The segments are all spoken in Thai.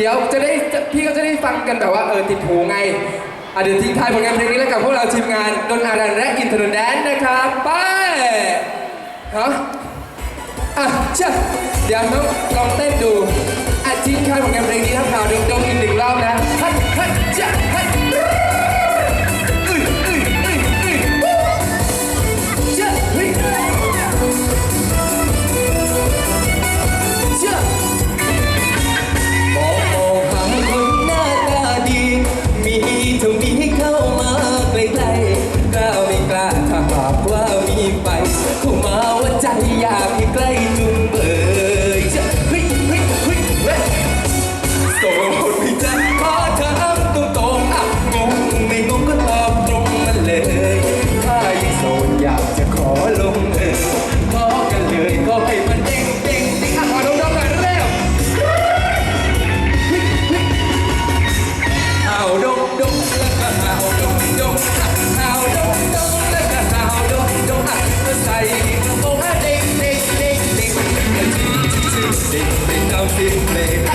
เดี๋ยวจะได้พี่ก็จะได้ฟังกันแบบว่าเออติดหูไงอะเดี๋ยวทิ้งท้ายผลงานเพลงนี้แล้วกับพวกเราทีมงานดนอารันและอินทนนท์แดนนะครับไปฮะอะเชื่อเดี๋ยวน้องลองเต้นดูอะทิ้งท้ายผลงานเพลงนี้ถ้าข่าวดงๆอีกหนึ่งา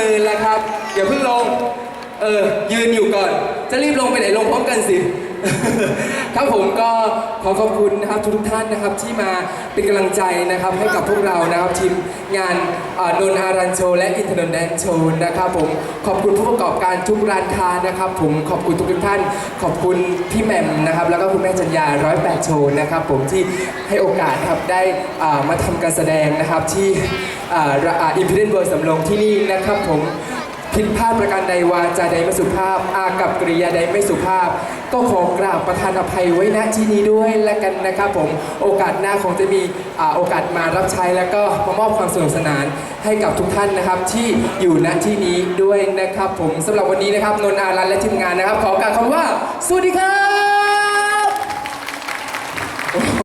มือแล้วครับอย่าเพิ่งลง เออ ยืนอยู่ก่อน จะรีบลงไปไหนลงพร้อมกันสิ ครับผมก็ขอขอบคุณนะครับทุกท่านนะครับที่มาเป็นกำลังใจนะครับให้กับพวกเรานะครับทีมงานนนอารันโชและอินทนนท์แดนโชนะครับผมขอบคุณผู้ประกอบการทุกร้านค้านะครับ ผมขอบคุณทุกท่าน ขอบคุณพี่แหม่มนะครับ แล้วก็คุณแม่จัญญาร้อยแปดโชนะครับผมที่ให้โอกาสครับได้มาทำการแสดงนะครับที่อินฟิเดนเบอร์สำโรงที่นี่นะครับผม ผิดพลาดประการใดวาจาใดไม่สุภาพ อากับกริยาใดไม่สุภาพ ก็ขอกราบประทานอภัยไว้ณที่นี้ด้วยและกันนะครับผมโอกาสหน้าคงจะมีโอกาสมารับใช้แล้วก็มามอบความสนุกสนานให้กับทุกท่านนะครับที่อยู่ณที่นี้ด้วยนะครับผมสำหรับวันนี้นะครับนนอารันและทีมงานนะครับ ขอกล่าวคำว่าสวัสดีครับ